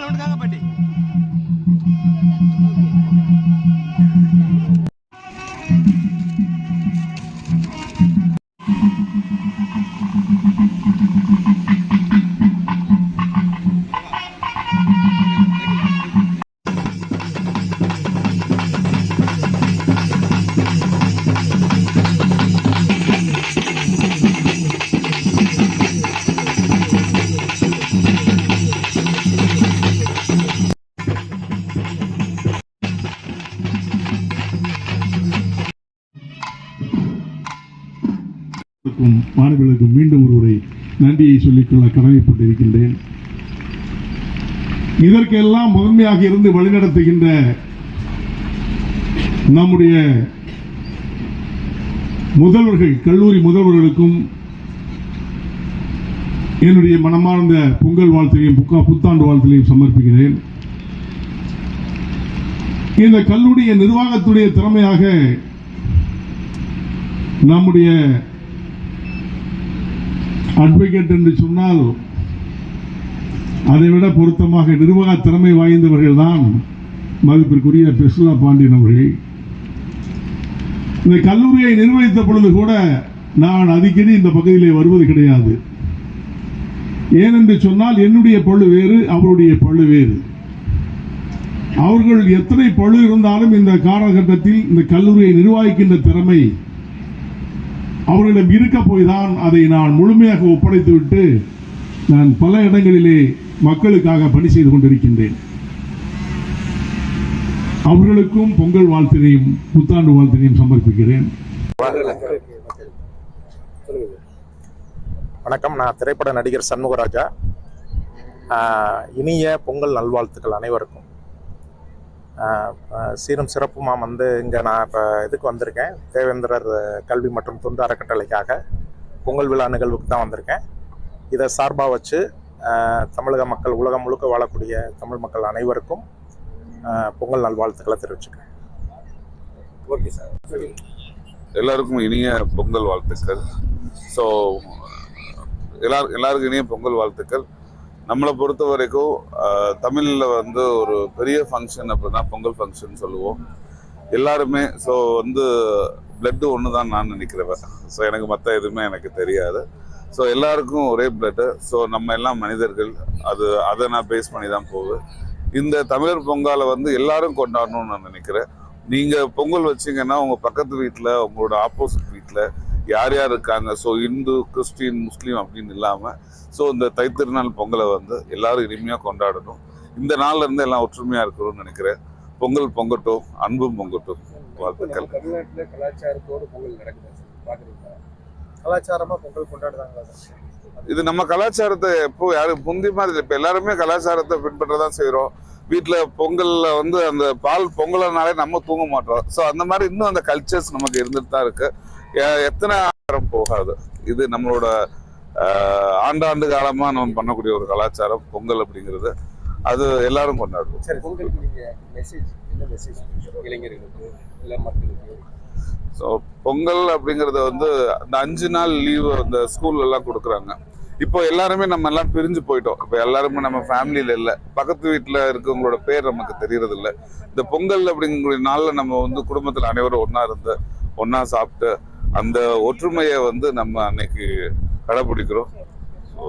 ఉండగా బట్టి பாட்டி இருக்கும் மாணவர்களுக்கு மீண்டும் ஒருவரை நன்றியை சொல்லிக்கொள்ள கடமைப்பட்டிருக்கின்றேன். இதற்கெல்லாம் முதன்மையாக இருந்து வழிநடத்துகின்ற நம்முடைய முதல்வர்கள் கல்லூரி முதல்வர்களுக்கும் என்னுடைய மனமார்ந்த பொங்கல் வாழ்த்தையும் புக்கா புத்தாண்டு வாழ்த்தையும் சமர்ப்பிக்கிறேன். இந்த கல்லூரிய நிர்வாகத்துடைய திறமையாக நம்முடைய அட்வொகேட் என்று சொன்னால் அதைவிட பொருத்தமாக நிர்வாக திறமை வாய்ந்தவர்கள் தான் மதிப்பிற்குரிய பெஸ்லா பாண்டியன் அவர்கள். இந்த கல்லூரியை நிர்வகித்த பொழுது கூட நான் அடிக்கடி இந்த பகுதியிலே வருவது கிடையாது. ஏனென்று சொன்னால் என்னுடைய பழு வேறு அவருடைய பழு வேறு. அவர்கள் எத்தனை பழு இருந்தாலும் இந்த காலகட்டத்தில் இந்த கல்லூரியை நிர்வகிக்கின்ற திறமை அவர்களிடம் இருக்க போய் தான் அதை நான் முழுமையாக ஒப்படைத்துவிட்டு நான் பல இடங்களிலே மக்களுக்காக பணி செய்து கொண்டிருக்கின்றேன். அவர்களுக்கும் பொங்கல் வாழ்த்தினையும் புத்தாண்டு வாழ்த்தினையும் சமர்ப்பிக்கிறேன். வணக்கம். நான் திரைப்பட நடிகர் சண்முகராஜா. இனிய பொங்கல் நல்வாழ்த்துக்கள் அனைவருக்கும். சீரும் சிறப்புமாக வந்து இங்கே நான் இப்போ இதுக்கு வந்திருக்கேன். தேவேந்திரர் கல்வி மற்றும் தொண்டு அறக்கட்டளைக்காக பொங்கல் விழா நிகழ்வுக்கு தான் வந்திருக்கேன். இதை சார்பாக வச்சு தமிழக மக்கள் உலகம் முழுக்க வாழக்கூடிய தமிழ் மக்கள் அனைவருக்கும் பொங்கல் நல்வாழ்த்துக்களை தெரிவிச்சுக்கிறேன். Okay sir. எல்லாருக்கும் இனிய பொங்கல் வாழ்த்துக்கள். ஸோ எல்லார் எல்லாருக்கும் இனிய பொங்கல் வாழ்த்துக்கள். நம்மளை பொறுத்த வரைக்கும் தமிழில் வந்து ஒரு பெரிய ஃபங்க்ஷன் அப்படின்னா பொங்கல் ஃபங்க்ஷன் சொல்லுவோம். எல்லாருமே ஸோ வந்து பிளட்டு ஒன்று தான் நான் நினைக்கிறவன். ஸோ எனக்கு மற்ற எதுவுமே எனக்கு தெரியாது. ஸோ எல்லாருக்கும் ஒரே பிளட்டு ஸோ நம்ம எல்லாம் மனிதர்கள் அது அதை நான் பேஸ் பண்ணி தான் போகுது இந்த தமிழர் பொங்கலை வந்து எல்லாரும் கொண்டாடணும்னு நான் நினைக்கிறேன். நீங்கள் பொங்கல் வச்சீங்கன்னா உங்கள் பக்கத்து வீட்டில் உங்களோட ஆப்போசிட் வீட்டில் யார் யார் இருக்காங்க? ஸோ இந்து கிறிஸ்டின் முஸ்லீம் அப்படின்னு இல்லாமல் ஸோ இந்த தைத்திருநாள் பொங்கலை வந்து எல்லாரும் இனிமையாக கொண்டாடணும். இந்த நாள்ல இருந்து எல்லாம் ஒற்றுமையாக இருக்கணும்னு நினைக்கிறேன். பொங்கல் பொங்கட்டும் அன்பும் பொங்கட்டும். வாழ்த்துக்கள். தமிழ்நாட்டுல கலாச்சாரத்தோடு பொங்கல் நடக்குது பாக்குறீங்களா கலாச்சாரமா பொங்கல் கொண்டாடுறாங்களா இது நம்ம கலாச்சாரத்தை எப்போ யாரும் முந்தி மாதிரி இப்போ எல்லாருமே கலாச்சாரத்தை பின்பற்றதான் செய்கிறோம் வீட்டில் பொங்கல்ல வந்து அந்த பால் பொங்கல்னாலே நம்ம தூங்க மாட்டோம். ஸோ அந்த மாதிரி இன்னும் அந்த கல்ச்சர்ஸ் நமக்கு இருந்துட்டு தான் இருக்கு. எ- எத்தனை ஆயிரம் போகாது. இது நம்மளோட ஆண்டாண்டு காலமா நம்ம பண்ணக்கூடிய ஒரு கலாச்சாரம் பொங்கல் அப்படிங்கிறது. அது எல்லாரும் கொண்டாடுவோம். சரி பொங்கலுக்கு மெசேஜ் என்ன மெசேஜ் இளைஞர்களுக்கு இல்ல மக்களுக்கு? ஸோ பொங்கல் அப்படிங்கறத வந்து அந்த அஞ்சு நாள் லீவு அந்த ஸ்கூல்ல எல்லாம் கொடுக்குறாங்க. இப்போ எல்லாருமே நம்ம எல்லாம் பிரிஞ்சு போயிட்டோம். இப்போ எல்லாருமே நம்ம ஃபேமிலியில இல்லை. பக்கத்து வீட்டில் இருக்கவங்களோட பேர் நமக்கு தெரியறது இல்லை இந்த பொங்கல் அப்படிங்கிற நாளில் நம்ம வந்து குடும்பத்தில் அனைவரும் ஒன்றா இருந்து ஒன்றா சாப்பிட்டு அந்த ஒற்றுமையை வந்து நம்ம அன்னைக்கு கடைபிடிக்கிறோம். ஸோ